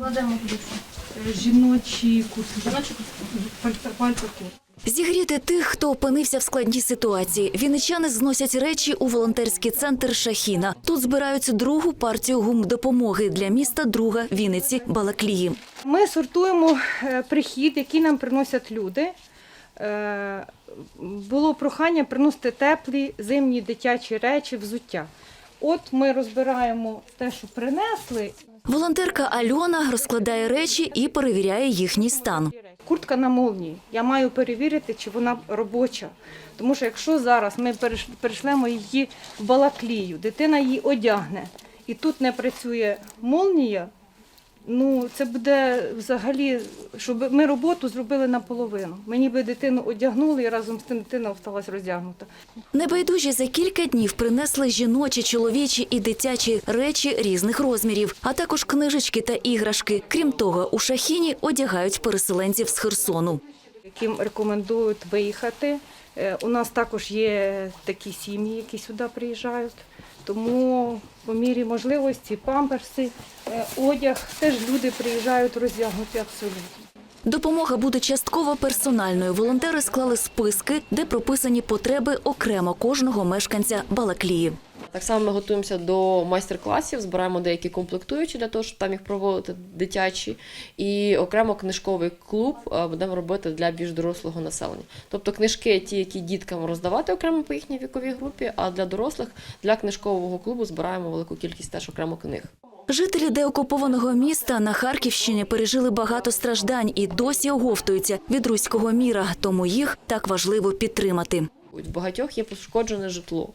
Кладемо туди. Е, Жіночі куртки, Жіночі пальта. Зігріти тих, хто опинився в складній ситуації. Вінничани зносять речі у волонтерський центр Шахіна. Тут збирають другу партію гумдопомоги для міста друга Вінниці Балаклії. Ми сортуємо е, прихід, який нам приносять люди. Е, Було прохання приносити теплі зимні дитячі речі, взуття. От ми розбираємо те, що принесли. Волонтерка Альона розкладає речі і перевіряє їхній стан. Куртка на молнії. Я маю перевірити, чи вона робоча. Тому що якщо зараз ми перейшлемо її в балаклію, дитина її одягне, і тут не працює молнія, ну це буде взагалі, щоб ми роботу зробили наполовину. Мені би дитину одягнули і разом з тим дитина осталась роздягнута. Небайдужі за кілька днів принесли жіночі, чоловічі і дитячі речі різних розмірів, а також книжечки та іграшки. Крім того, у Шахіні одягають переселенців з Херсону. Яким рекомендують виїхати. Е, У нас також є такі сім'ї, які сюди приїжджають. Тому по мірі можливості памперси, е, одяг, теж люди приїжджають роздягнуті абсолютно. Допомога буде частково персональною. Волонтери склали списки, де прописані потреби окремо кожного мешканця Балаклії. Так само ми готуємося до майстер-класів, збираємо деякі комплектуючі для того, щоб там їх проводити дитячі, і окремо книжковий клуб будемо робити для більш дорослого населення. Тобто книжки, ті, які діткам роздавати окремо по їхній віковій групі, а для дорослих для книжкового клубу збираємо велику кількість теж окремо книг. Жителі деокупованого міста на Харківщині пережили багато страждань і досі оговтуються від руського міра, тому їх так важливо підтримати. В багатьох є пошкоджене житло.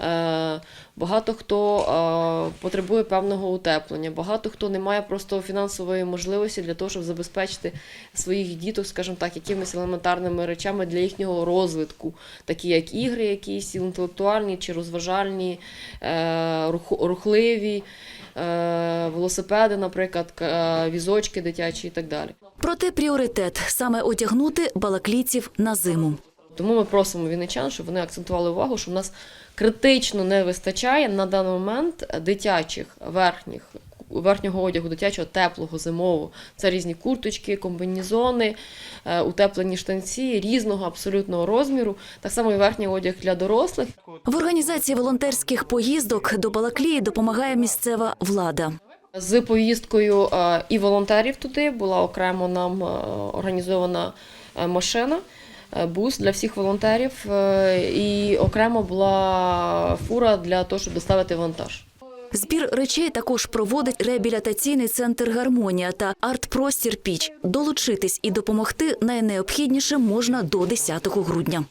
Е, Багато хто е, потребує певного утеплення, багато хто не має просто фінансової можливості для того, щоб забезпечити своїх діток, скажімо так, якимись елементарними речами для їхнього розвитку, такі як ігри, якісь інтелектуальні чи розважальні, е, рухливі, велосипеди, наприклад, візочки дитячі і так далі. Проте пріоритет саме одягнути балаклійців на зиму. Тому ми просимо вінничан, щоб вони акцентували увагу, що в нас критично не вистачає на даний момент дитячих верхніх. Верхнього одягу дитячого теплого зимового це різні курточки, комбінезони, е, утеплені штанці різного абсолютного розміру. Так само і верхній одяг для дорослих. В організації волонтерських поїздок до Балаклії допомагає місцева влада. З поїздкою е, і волонтерів туди була окремо нам е, організована машина, бус для всіх волонтерів, е, і окремо була фура для того, щоб доставити вантаж. Збір речей також проводить реабілітаційний центр Гармонія та арт-простір Піч. Долучитись і допомогти найнеобхідніше можна до 10 грудня.